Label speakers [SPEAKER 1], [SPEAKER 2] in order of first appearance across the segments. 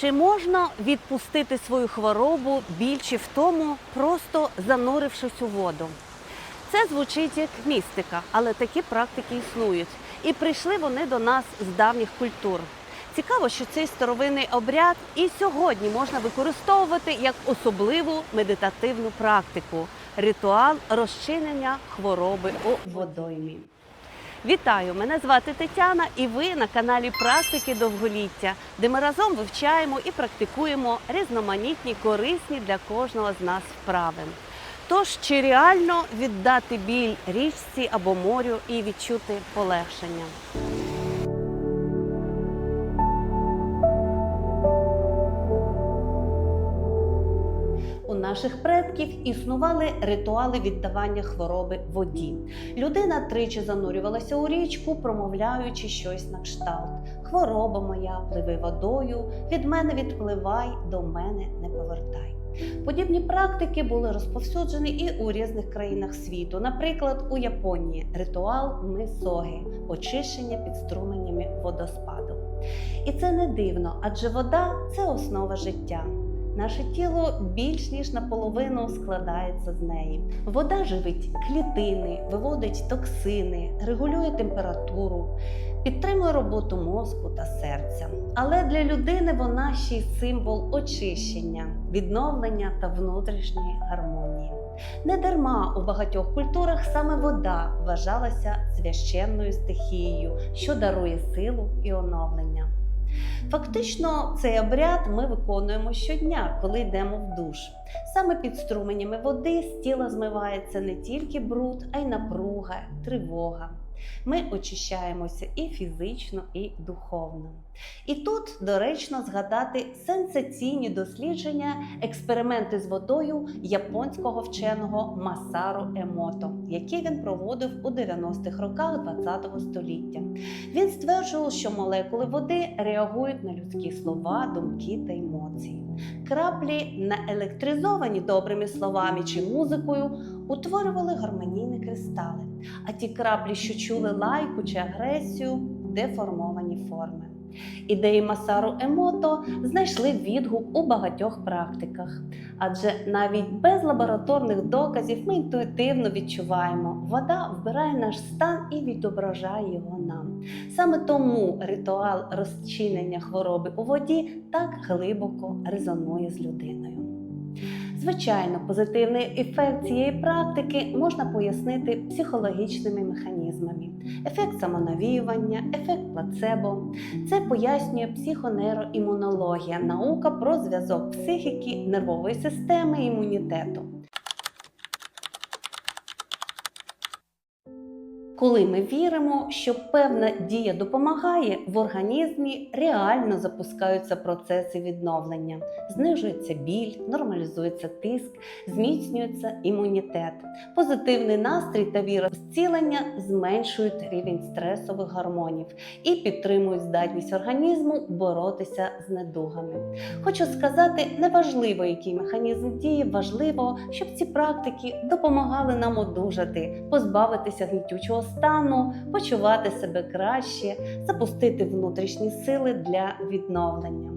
[SPEAKER 1] Чи можна відпустити свою хворобу біль чи втому, просто занурившись у воду? Це звучить як містика, але такі практики існують. І прийшли вони до нас з давніх культур. Цікаво, що цей старовинний обряд і сьогодні можна використовувати як особливу медитативну практику ритуал розчинення хвороби у водоймі. Вітаю! Мене звати Тетяна, і ви на каналі Практики довголіття, де ми разом вивчаємо і практикуємо різноманітні корисні для кожного з нас вправи. Тож, чи реально віддати біль річці або морю і відчути полегшення? У наших предків існували ритуали віддавання хвороби воді. Людина тричі занурювалася у річку, промовляючи щось на кшталт: Хвороба моя, пливи водою, від мене відпливай, до мене не повертай. Подібні практики були розповсюджені і у різних країнах світу, наприклад, у Японії ритуал мисоги очищення під струменями водоспаду. І це не дивно, адже вода це основа життя. Наше тіло більш ніж наполовину складається з неї. Вода живить клітини, виводить токсини, регулює температуру, підтримує роботу мозку та серця. Але для людини вона ще й символ очищення, відновлення та внутрішньої гармонії. Не дарма у багатьох культурах саме вода вважалася священною стихією, що дарує силу і оновлення. Фактично, цей обряд ми виконуємо щодня, коли йдемо в душ. Саме під струменями води з тіла змивається не тільки бруд, а й напруга, тривога. Ми очищаємося і фізично, і духовно. І тут доречно згадати сенсаційні дослідження, експерименти з водою японського вченого Масару Емото, які він проводив у 90-х роках ХХ століття. Він стверджував, що молекули води реагують на людські слова, думки та емоції. Краплі, наелектризовані добрими словами чи музикою, утворювали гармонійні кристали, а ті краплі, що чули лайку чи агресію, деформовані форми. Ідеї Масару Емото знайшли відгук у багатьох практиках, адже навіть без лабораторних доказів ми інтуїтивно відчуваємо, вода вбирає наш стан і відображає його нам. Саме тому ритуал розчинення хвороби у воді так глибоко резонує з людиною. Звичайно, позитивний ефект цієї практики можна пояснити психологічними механізмами: ефект самонавіювання, ефект плацебо. Це пояснює психонейроімунологія, наука про зв'язок психіки, нервової системи імунітету. Коли ми віримо, що певна дія допомагає, в організмі реально запускаються процеси відновлення, знижується біль, нормалізується тиск, зміцнюється імунітет. Позитивний настрій та віра в зцілення зменшують рівень стресових гормонів і підтримують здатність організму боротися з недугами. Хочу сказати, неважливо, який механізм діє, важливо, щоб ці практики допомагали нам одужати, позбавитися гнітючого стану, почувати себе краще, запустити внутрішні сили для відновлення.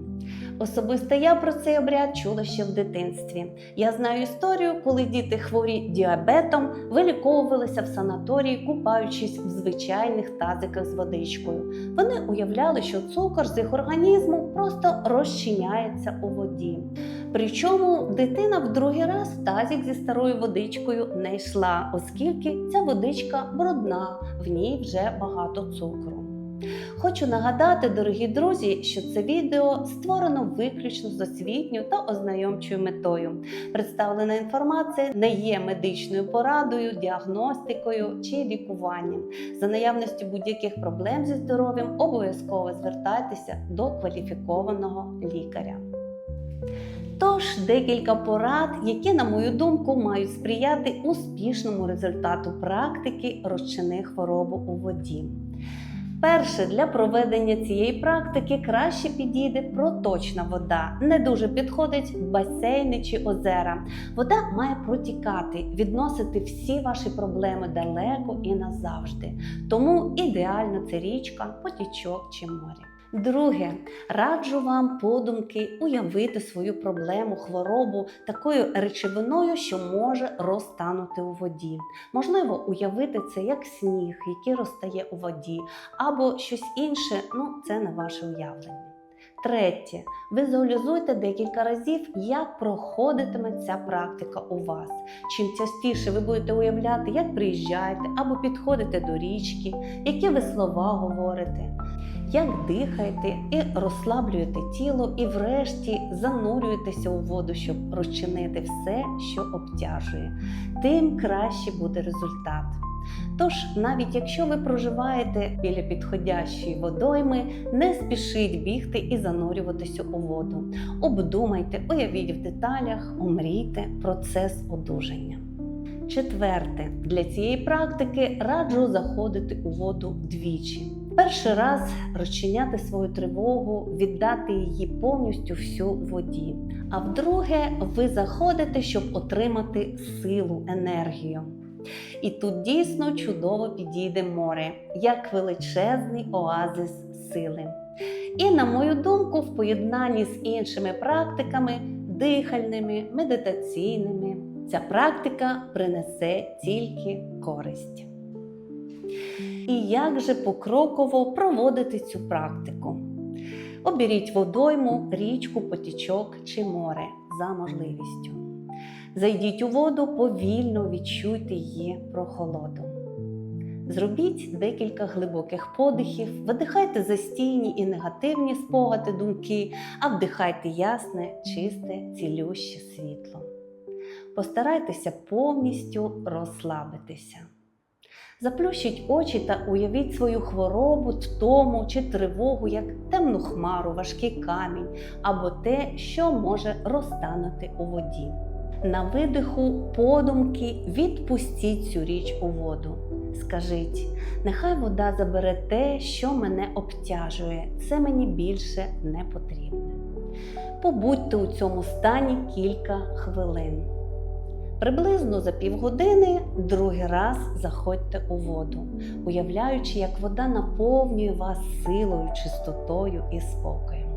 [SPEAKER 1] Особисто я про цей обряд чула ще в дитинстві. Я знаю історію, коли діти хворі діабетом виліковувалися в санаторії, купаючись в звичайних тазиках з водичкою. Вони уявляли, що цукор з їх організму просто розчиняється у воді. Причому дитина в другий раз в тазик зі старою водичкою не йшла, оскільки ця водичка брудна, в ній вже багато цукру. Хочу нагадати, дорогі друзі, що це відео створено виключно з освітньою та ознайомчою метою. Представлена інформація не є медичною порадою, діагностикою чи лікуванням. За наявності будь-яких проблем зі здоров'ям обов'язково звертайтеся до кваліфікованого лікаря. Тож декілька порад, які, на мою думку, мають сприяти успішному результату практики розчини хворобу у воді. Перше, для проведення цієї практики краще підійде проточна вода. Не дуже підходить басейни чи озера. Вода має протікати, відносити всі ваші проблеми далеко і назавжди. Тому ідеально це річка, потічок чи море. Друге, раджу вам подумки уявити свою проблему, хворобу такою речовиною, що може розтанути у воді. Можливо, уявити це як сніг, який розтає у воді, або щось інше, ну це не ваше уявлення. Третє, візуалізуйте декілька разів, як проходитиме ця практика у вас. Чим частіше ви будете уявляти, як приїжджаєте або підходите до річки, які ви слова говорите, як дихаєте і розслаблюєте тіло, і врешті занурюєтеся у воду, щоб розчинити все, що обтяжує, тим краще буде результат. Тож, навіть якщо ви проживаєте біля підходящої водойми, не спішіть бігти і занурюватися у воду. Обдумайте, уявіть в деталях, омрійте процес одужання. Четверте, для цієї практики раджу заходити у воду двічі. Перший раз розчиняти свою тривогу, віддати її повністю всю воді. А вдруге, ви заходите, щоб отримати силу, енергію. І тут дійсно чудово підійде море, як величезний оазис сили. І, на мою думку, в поєднанні з іншими практиками, дихальними, медитаційними, ця практика принесе тільки користь. І як же покроково проводити цю практику? Оберіть водойму, річку, потічок чи море за можливістю. Зайдіть у воду, повільно відчуйте її прохолоду. Зробіть декілька глибоких подихів, видихайте застійні і негативні спогади думки, а вдихайте ясне, чисте, цілюще світло. Постарайтеся повністю розслабитися. Заплющіть очі та уявіть свою хворобу, втому чи тривогу як темну хмару, важкий камінь або те, що може розтанути у воді. На видиху подумки відпустіть цю річ у воду. Скажіть, нехай вода забере те, що мене обтяжує, це мені більше не потрібне. Побудьте у цьому стані кілька хвилин. Приблизно за півгодини другий раз заходьте у воду, уявляючи, як вода наповнює вас силою, чистотою і спокоєм.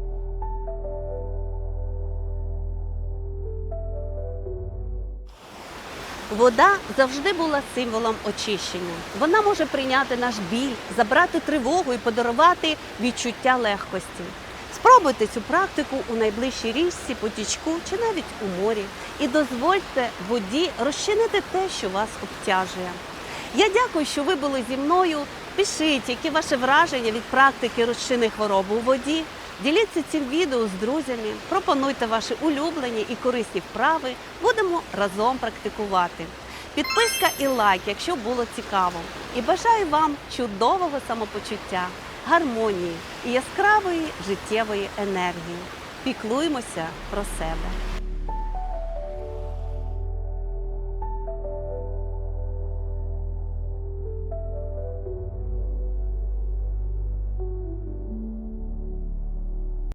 [SPEAKER 1] Вода завжди була символом очищення. Вона може прийняти наш біль, забрати тривогу і подарувати відчуття легкості. Спробуйте цю практику у найближчій річці, потічку чи навіть у морі, і дозвольте воді розчинити те, що вас обтяжує. Я дякую, що ви були зі мною. Пишіть, які ваші враження від практики розчини хвороби у воді. Діліться цим відео з друзями, пропонуйте ваші улюблені і корисні вправи. Будемо разом практикувати. Підписка і лайк, якщо було цікаво. І бажаю вам чудового самопочуття, гармонії і яскравої життєвої енергії. Піклуймося про себе.